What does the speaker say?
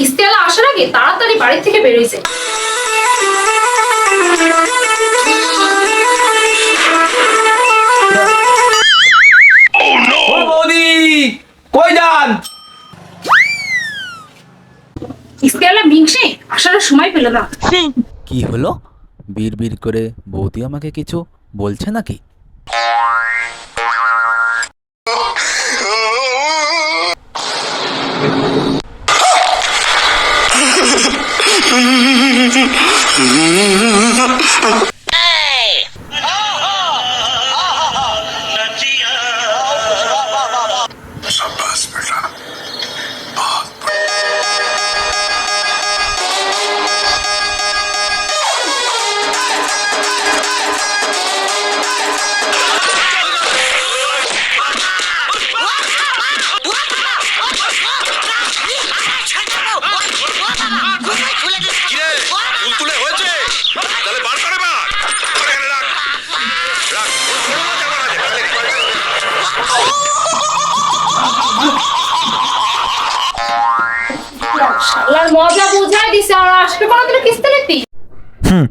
আগে তাড়াতাড়ি বাড়ি থেকে বেরোইছে। ও বৌদি কই যান? স্কেলা মিংসে আসার সময় পেল না। কি হলো? বিড় করে বৌদি আমাকে কিছু বলছে নাকি? কিরে শালার মজা বুঝাই দিছে আর আসবে কোনোদিনও কিস্তি নিতি? হুম।